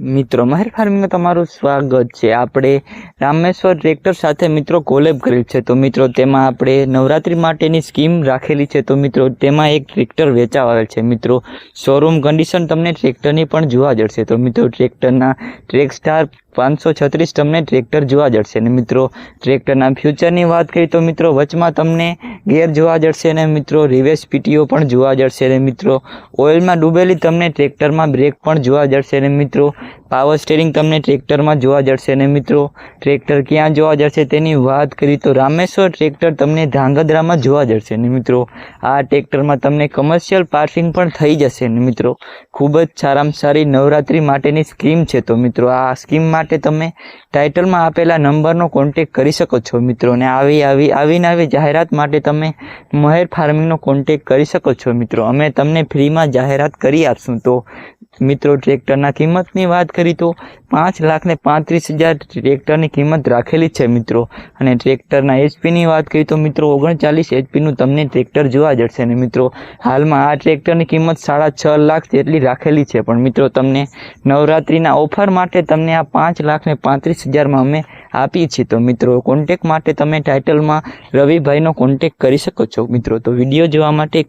મિત્રો મહેર ફાર્મિંગમાં તમારું સ્વાગત છે. આપણે રામેશ્વર ટ્રેક્ટર સાથે મિત્રો કોલેબ કરેલ છે. તો મિત્રો, તેમાં આપણે નવરાત્રી માટેની સ્કીમ રાખેલી છે. તો મિત્રો, તેમાં એક ટ્રેક્ટર વેચાવા છે. મિત્રો શોરૂમ કન્ડિશન તમને ટ્રેક્ટરની પણ જોવા જશે તો મિત્રો, ટ્રેક્ટરના ટ્રેક સ્ટાર પાંચસો છત્રીસ તમને ટ્રેક્ટર જોવા જશે અને મિત્રો, ટ્રેક્ટરના ફ્યુચરની વાત કરીએ તો મિત્રો, વચમાં તમને ગેર જોવા જડશે ને મિત્રો રિવેસ પીટીઓ પણ જોવા જડશે ને મિત્રો. ઓઇલમાં ડૂબેલી તમને ટ્રેક્ટરમાં બ્રેક પણ જોવા જડશે ને મિત્રો. પાવર સ્ટેરિંગ તમને ટ્રેક્ટરમાં જોવા જડશે ને મિત્રો. ટ્રેક્ટર ક્યાં જોવા જશે તેની વાત કરી તો રામેશ્વર ટ્રેક્ટર તમને ધાંગધ્રામાં જોવા જશે ને મિત્રો. આ ટ્રેક્ટરમાં તમને કમર્શિયલ પાર્કિંગ પણ થઈ જશે ને મિત્રો. ખૂબ જ સારામાં સારી નવરાત્રી માટેની સ્કીમ છે તો મિત્રો, આ સ્કીમ માટે તમે ટાઇટલમાં આપેલા નંબરનો કોન્ટેક કરી શકો છો મિત્રો ને આવી આવી, આવીને આવી જાહેરાત માટે તમે મહેર ફાર્મિંગનો કોન્ટેક કરી શકો છો મિત્રો. અમે તમને ફ્રીમાં જાહેરાત કરી આપશું. તો મિત્રો, ટ્રેક્ટરના કિંમતની વાત કરી તો પાંચ લાખને પાંત્રીસ હજાર ટ્રેક્ટરની કિંમત રાખેલી છે મિત્રો. અને ટ્રેક્ટરના એચપીની વાત કરી તો મિત્રો, ઓગણચાલીસ એચપીનું તમને ટ્રેક્ટર જોવા જશે અને મિત્રો, હાલમાં આ ટ્રેક્ટરની કિંમત સાડા છ લાખ જેટલી રાખેલી છે. પણ મિત્રો, તમને નવરાત્રિના ઓફર માટે તમને આ પાંચ લાખ ને પાંત્રીસ હજારમાં અમે આપીએ છીએ તો મિત્રો કોન્ટેક માટે તમે ટાઇટલમાં રવિભાઈનો કોન્ટેક કરી શકો છો. મિત્રો, તો વીડિયો જોવા માટે